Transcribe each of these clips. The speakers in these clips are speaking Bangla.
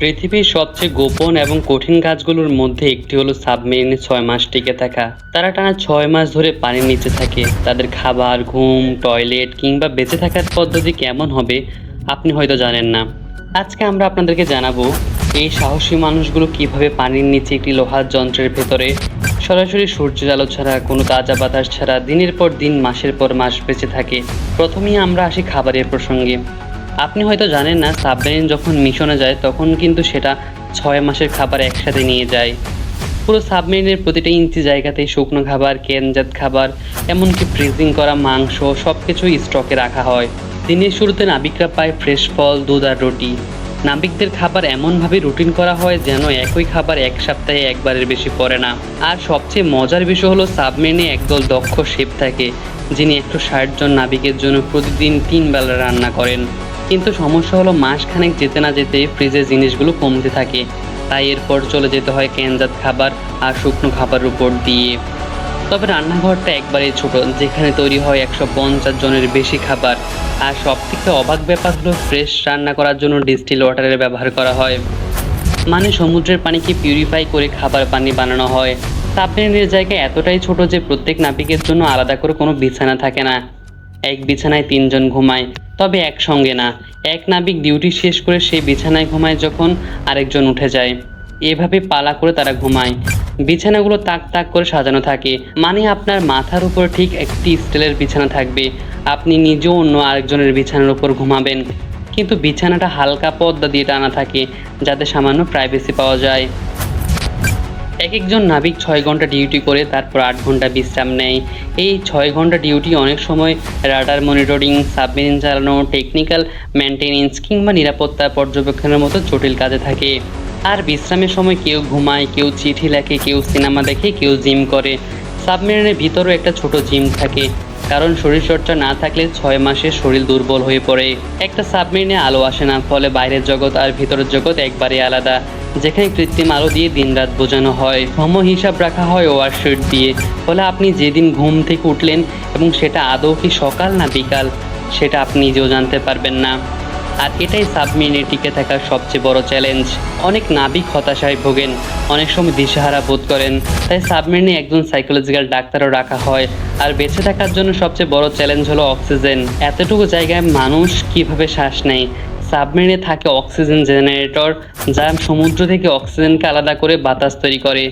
পৃথিবীর সবচেয়ে গোপন এবং কঠিন কাজগুলোর মধ্যে একটি হলো সাবমেরিনে ছয় মাস টিকে থাকা। তারা টানা ছয় মাস ধরে পানির নিচে থাকে। তাদের খাবার, ঘুম, টয়লেট কিংবা বেঁচে থাকার পদ্ধতি কেমন হবে আপনি হয়তো জানেন না। আজকে আমরা আপনাদেরকে জানাব, এই সাহসী মানুষগুলো কীভাবে পানির নিচে একটি লোহার যন্ত্রের ভেতরে সরাসরি সূর্যের আলো ছাড়া, কোনো তাজা বাতাস ছাড়া দিনের পর দিন, মাসের পর মাস বেঁচে থাকে। প্রথমেই আমরা আসি খাবারের প্রসঙ্গে। আপনি হয়তো জানেন না, সাবমেরিন যখন মিশনে যায়, তখন কিন্তু সেটা ছয় মাসের খাবার একসাথে নিয়ে যায়। পুরো সাবমেরিনের প্রতিটা ইঞ্চি জায়গাতেই শুকনো খাবার, কেনজাত খাবার, এমনকি ফ্রিজিং করা মাংস সব কিছুই স্টকে রাখা হয়। দিনের শুরুতে নাবিকরা পায় ফ্রেশ ফল, দুধ আর রুটি। নাবিকদের খাবার এমনভাবে রুটিন করা হয় যেন একই খাবার এক সপ্তাহে একবারের বেশি পড়ে না। আর সবচেয়ে মজার বিষয় হলো, সাবমেরিনে একদল দক্ষ শেফ থাকে, যিনি একশো ষাট জন নাবিকের জন্য প্রতিদিন তিন বেলা রান্না করেন। কিন্তু সমস্যা হলো মাসখানেক যেতে না যেতে ফ্রিজের জিনিসগুলো কমতে থাকে। তাই এরপর চলে যেতে হয় ক্যানজাত খাবার আর শুকনো খাবারের উপর দিয়ে। তবে রান্নাঘরটা একবারেই ছোট, যেখানে তৈরি হয় একশো পঞ্চাশ জনের বেশি খাবার। আর সব থেকে অবাক ব্যাপার হলো ফ্রেশ রান্না করার জন্য ডিস্টিল ওয়াটারের ব্যবহার করা হয়। মানে সমুদ্রের পানিকে পিউরিফাই করে খাবার পানি বানানো হয়? সাবমেরিনের জায়গা এতটাই ছোট যে প্রত্যেক নাবিকের জন্য আলাদা করে কোনো বিছানা থাকে না। এক বিছানায় তিনজন ঘুমায়, তবে একসঙ্গে না। এক নাবিক ডিউটি শেষ করে সেই বিছানায় ঘুমায় যখন আরেকজন উঠে যায়। এভাবে পালা করে তারা ঘুমায়। বিছানাগুলো তাক তাক করে সাজানো থাকে। মানে আপনার মাথার উপর ঠিক একটি স্টিলের বিছানা থাকবে। আপনি নিজেও অন্য আরেকজনের বিছানার উপর ঘুমাবেন। কিন্তু বিছানাটা হালকা পর্দা দিয়ে টানা থাকে, যাতে সামান্য প্রাইভেসি পাওয়া যায়। এক একজন নাবিক ছয় ঘণ্টা ডিউটি করে, তারপর আট ঘণ্টা বিশ্রাম নেয়। এই ছয় ঘণ্টা ডিউটি অনেক সময় রাডার মনিটরিং, সাবমেরিন চালানো, টেকনিক্যাল মেনটেনেন্স কিংবা নিরাপত্তা পর্যবেক্ষণের মতো জটিল কাজে থাকে। আর বিশ্রামের সময় কেউ ঘুমায়, কেউ চিঠি লেখে, কেউ সিনেমা দেখে, কেউ জিম করে। সাবমেরিনের ভিতরও একটা ছোট জিম থাকে। কারণ শরীরচর্চা না থাকলে ছয় মাসে শরীর দুর্বল হয়ে পড়ে। একটা সাবমেরিনে আলো আসে না, ফলে বাইরের জগৎ আর ভিতরের জগৎ একবারে আলাদা, যেখানে কৃত্রিম আলো দিয়ে দিনরাত বোঝানো হয়। সময় হিসাব রাখা হয় ওয়ারশিট দিয়ে, ফলে আপনি যেদিন ঘুম থেকে উঠলেন এবং সেটা আদৌ কি সকাল না বিকাল, সেটা আপনি নিজেও জানতে পারবেন না। আর এটাই সাবমেরিনে টিকে থাকার সবচেয়ে বড় চ্যালেঞ্জ অনেক নাবিক হতাশায় ভোগেন, অনেক সময় দিশেহারা বোধ করেন। তাই সাবমেরিনে একজন সাইকোলজিক্যাল ডাক্তারও রাখা হয়। আর বেঁচে থাকার জন্য সবচেয়ে বড় চ্যালেঞ্জ হলো অক্সিজেন এতটুকু জায়গায় মানুষ কীভাবে শ্বাস নেয়? সাবমেরিনে থাকে অক্সিজেন জেনারেটর যা সমুদ্র থেকে অক্সিজেনকে আলাদা করে বাতাস তৈরি করে।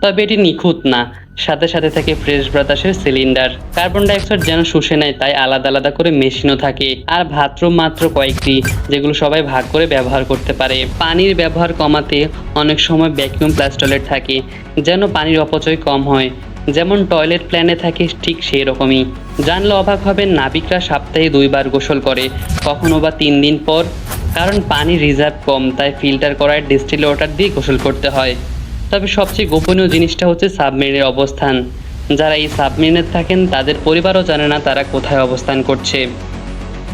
তবে এটি নিখুঁত না। সাথে সাথে থাকে ফ্রেশ বাতাসের সিলিন্ডার। কার্বন ডাইঅক্সাইড যেন শুষে নেয়, তাই আলাদা আলাদা করে মেশিনও থাকে। আর বাথরুম মাত্র কয়েকটি, যেগুলো সবাই ভাগ করে ব্যবহার করতে পারে। পানির ব্যবহার কমাতে অনেক সময় ভ্যাকিউম প্লাস্টলেট থাকে, যেন পানির অপচয় কম হয়। যেমন টয়লেট প্ল্যানে থাকে ঠিক সেই রকমই জানলে অবাক হবেন, নাবিকরা সপ্তাহে দুইবার গোসল করে, কখনো বা তিন দিন পর। কারণ পানি রিজার্ভ কম, তাই ফিল্টার করায় ডিস্টিল ওয়াটার দিয়ে গোসল করতে হয়। তবে সবচেয়ে গোপনীয় জিনিসটা হচ্ছে সাবমেরিনের অবস্থান। যারা এই সাবমেরিনে থাকেন, তাদের পরিবারও জানে না তারা কোথায় অবস্থান করছে।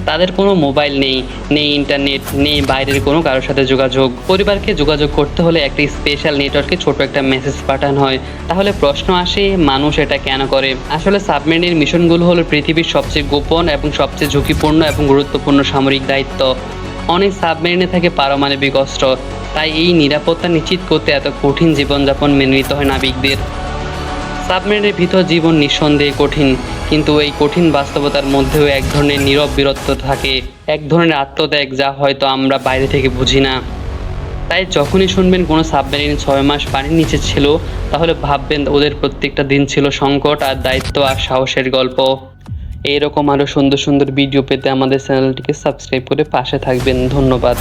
তাদের কোনো মোবাইল নেই নেই ইন্টারনেট, নেই বাইরের কোনো কারোর সাথে যোগাযোগ। পরিবারকে যোগাযোগ করতে হলে একটা স্পেশাল নেটওয়ার্কে ছোট একটা মেসেজ পাঠানো হয়। তাহলে প্রশ্ন আসে, মানুষ এটা কেন করে? আসলে সাবমেরিনের মিশনগুলো হলো পৃথিবীর সবচেয়ে গোপন এবং সবচেয়ে ঝুঁকিপূর্ণ এবং গুরুত্বপূর্ণ সামরিক দায়িত্ব। অনেক সাবমেরিনে থাকে পারমাণবিক অস্ত্র। তাই এই নিরাপত্তা নিশ্চিত করতে এত কঠিন জীবনযাপন মেনে নিতে হয় নাবিকদের। সাবমেরিনের ভিতর জীবন নিঃসন্দেহে কঠিন, কিন্তু এই কঠিন বাস্তবতার মধ্যেও এক ধরনের নীরব বীরত্ব থাকে, এক ধরনের আত্মত্যাগ যা হয়তো আমরা বাইরে থেকে বুঝি না। তাই যখনই শুনবেন কোনো সাবমেরিন ছয় মাস পানির নিচে ছিল, তাহলে ভাববেন ওদের প্রত্যেকটা দিন ছিল সংকট আর দায়িত্ব আর সাহসের গল্প। এইরকম আরও সুন্দর সুন্দর ভিডিও পেতে আমাদের চ্যানেলটিকে সাবস্ক্রাইব করে পাশে থাকবেন। ধন্যবাদ।